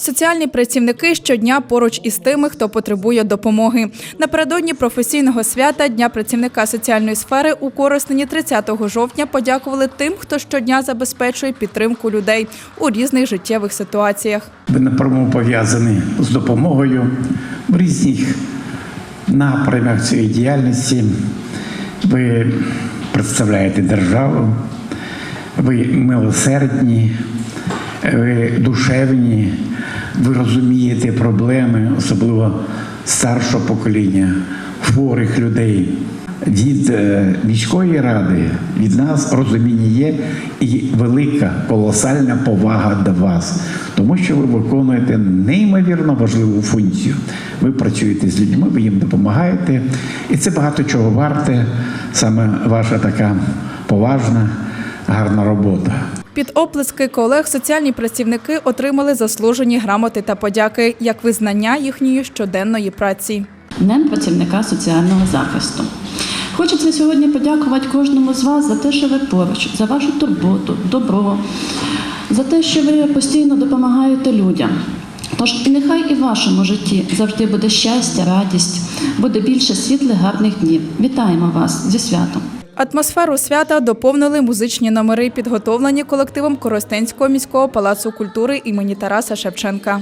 Соціальні працівники щодня поруч із тими, хто потребує допомоги. Напередодні професійного свята Дня працівника соціальної сфери у Коростені 30 жовтня подякували тим, хто щодня забезпечує підтримку людей у різних життєвих ситуаціях. Ви напряму пов'язані з допомогою в різних напрямах цієї діяльності. Ви представляєте державу, ви милосердні, ви душевні, ви розумієте проблеми, особливо старшого покоління, хворих людей. Від е, міської ради від нас розуміння є і велика колосальна повага до вас, тому що ви виконуєте неймовірно важливу функцію. Ви працюєте з людьми, ви їм допомагаєте, і це багато чого варте, саме ваша така поважна, гарна робота. Під оплески колег соціальні працівники отримали заслужені грамоти та подяки як визнання їхньої щоденної праці. Днем працівника соціального захисту. Хочеться сьогодні подякувати кожному з вас за те, що ви поруч, за вашу турботу, добро, за те, що ви постійно допомагаєте людям. Тож і нехай і в вашому житті завжди буде щастя, радість, буде більше світлих, гарних днів. Вітаємо вас зі святом! Атмосферу свята доповнили музичні номери, підготовлені колективом Коростенського міського палацу культури імені Тараса Шевченка.